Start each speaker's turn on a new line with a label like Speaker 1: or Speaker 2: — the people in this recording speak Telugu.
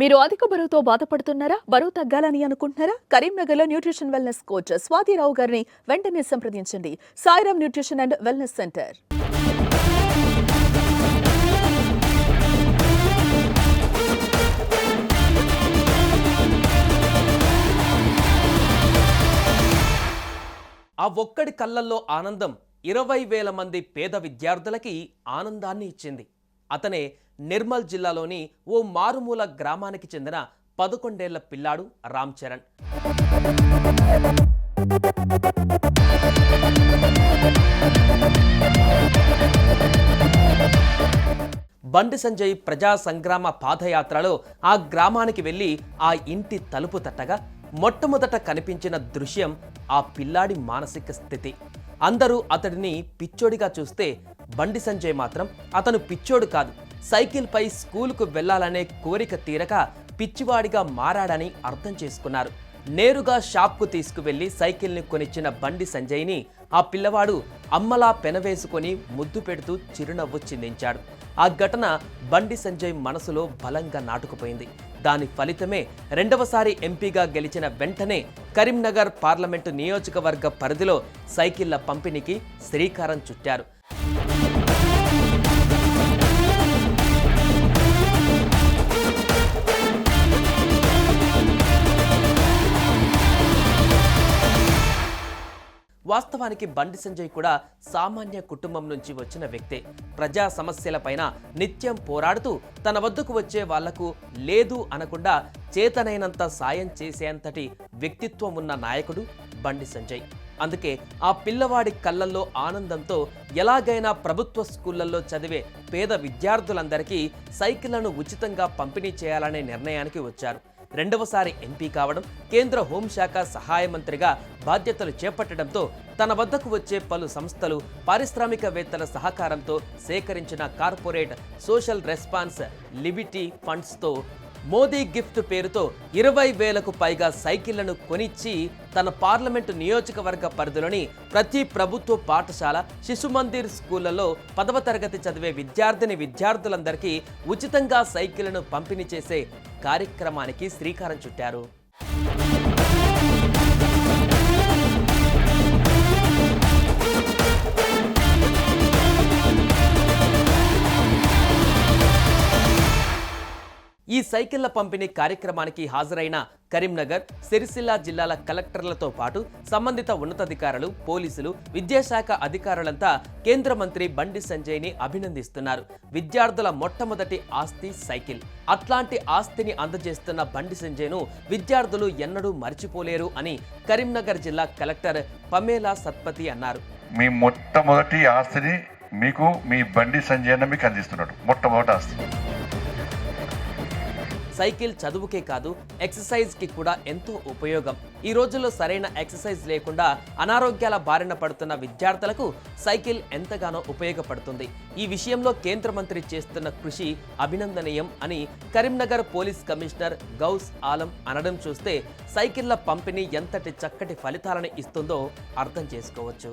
Speaker 1: మీరు అధిక బరువుతో బాధపడుతున్నారా? బరువు తగ్గాలని అనుకుంటున్నారా? కరీంనగర్లో న్యూట్రిషన్ వెల్నెస్ కోచ్ స్వాతిరావు గారిని వెంటనే సంప్రదించండి. Sairam nutrition and wellness centre.
Speaker 2: ఆ ఒక్కడి కళ్ళల్లో ఆనందం ఇరవై వేల మంది పేద విద్యార్థులకి ఆనందాన్ని ఇచ్చింది. అతనే నిర్మల్ జిల్లాలోని ఓ మారుమూల గ్రామానికి చెందిన పదకొండేళ్ళ పిల్లాడు రామ్ చరణ్. బండి సంజయ్ ప్రజా సంగ్రామ పాదయాత్రలో ఆ గ్రామానికి వెళ్ళి ఆ ఇంటి తలుపు తట్టగా మొట్టమొదట కనిపించిన దృశ్యం ఆ పిల్లాడి మానసిక స్థితి. అందరూ అతడిని పిచ్చోడిగా చూస్తే బండి సంజయ్ మాత్రం అతను పిచ్చోడు కాదు. సైకిల్పై స్కూలుకు వెళ్ళాలనే కోరిక తీరక పిచ్చివాడిగా మారాడని అర్థం చేసుకున్నారు. నేరుగా షాప్కు తీసుకువెళ్ళి సైకిల్ని కొనిచ్చిన బండి సంజయ్ని ఆ పిల్లవాడు అమ్మలా పెనవేసుకొని ముద్దు పెడుతూ చిరునవ్వు చిందించాడు. ఆ ఘటన బండి సంజయ్ మనసులో బలంగా నాటుకుపోయింది. దాని ఫలితమే రెండవసారి ఎంపీగా గెలిచిన వెంటనే కరీంనగర్ పార్లమెంటు నియోజకవర్గ పరిధిలో సైకిళ్ళ పంపిణీకి శ్రీకారం చుట్టారు. వాస్తవానికి బండి సంజయ్ కూడా సామాన్య కుటుంబం నుంచి వచ్చిన వ్యక్తే. ప్రజా సమస్యలపైన నిత్యం పోరాడుతూ తన వద్దకు వచ్చే వాళ్ళకు లేదు అనకుండా చేతనైనంత సాయం చేసేంతటి వ్యక్తిత్వం ఉన్న నాయకుడు బండి సంజయ్. అందుకే ఆ పిల్లవాడి కళ్ళల్లో ఆనందంతో ఎలాగైనా ప్రభుత్వ స్కూళ్ళలో చదివే పేద విద్యార్థులందరికీ సైకిళ్ళను ఉచితంగా పంపిణీ చేయాలనే నిర్ణయానికి వచ్చారు. రెండవసారి ఎంపీ కావడం కేంద్ర హోంశాఖ సహాయ మంత్రిగా బాధ్యతలు చేపట్టడంతో తన వద్దకు వచ్చే పలు సంస్థలు పారిశ్రామికవేత్తల సహకారంతో సేకరించిన కార్పొరేట్ సోషల్ రెస్పాన్స్ లిబిటీ ఫండ్స్తో మోదీ గిఫ్ట్ పేరుతో ఇరవై వేలకు పైగా సైకిళ్ళను కొనిచ్చి తన పార్లమెంటు నియోజకవర్గ పరిధిలోని ప్రతి ప్రభుత్వ పాఠశాల శిశు మందిర్ స్కూళ్ళలో పదవ తరగతి చదివే విద్యార్థిని విద్యార్థులందరికీ ఉచితంగా సైకిళ్ళను పంపిణీ చేసే కార్యక్రమానికి శ్రీకారం చుట్టారు. ఈ సైకిళ్ళ పంపిణీ కార్యక్రమానికి హాజరైన కరీంనగర్ సిరిసిల్ల జిల్లాల కలెక్టర్లతో పాటు సంబంధిత ఉన్నతాధికారులు పోలీసులు విద్యాశాఖ అధికారులంతా కేంద్ర మంత్రి బండి సంజయ్ని అభినందిస్తున్నారు. విద్యార్థుల మొట్టమొదటి ఆస్తి సైకిల్. అట్లాంటి ఆస్తిని అందజేస్తున్న బండి సంజయ్ను విద్యార్థులు ఎన్నడూ మర్చిపోలేరు అని కరీంనగర్ జిల్లా కలెక్టర్ పమేలా సత్పతి అన్నారు.
Speaker 3: మీ మొట్టమొదటి ఆస్తిని మీకు మీ బండి సంజయ్ మీకు అందిస్తున్నాడు. మొట్టమొదటి ఆస్తి.
Speaker 2: సైకిల్ చదువుకే కాదు ఎక్సర్సైజ్కి కూడా ఎంతో ఉపయోగం. ఈ రోజుల్లో సరైన ఎక్సర్సైజ్ లేకుండా అనారోగ్యాల బారిన పడుతున్న విద్యార్థులకు సైకిల్ ఎంతగానో ఉపయోగపడుతుంది. ఈ విషయంలో కేంద్ర మంత్రి చేస్తున్న కృషి అభినందనీయం అని కరీంనగర్ పోలీస్ కమిషనర్ గౌస్ ఆలం అనడం చూస్తే సైకిళ్ళ పంపిణీ ఎంతటి చక్కటి ఫలితాలను ఇస్తుందో అర్థం చేసుకోవచ్చు.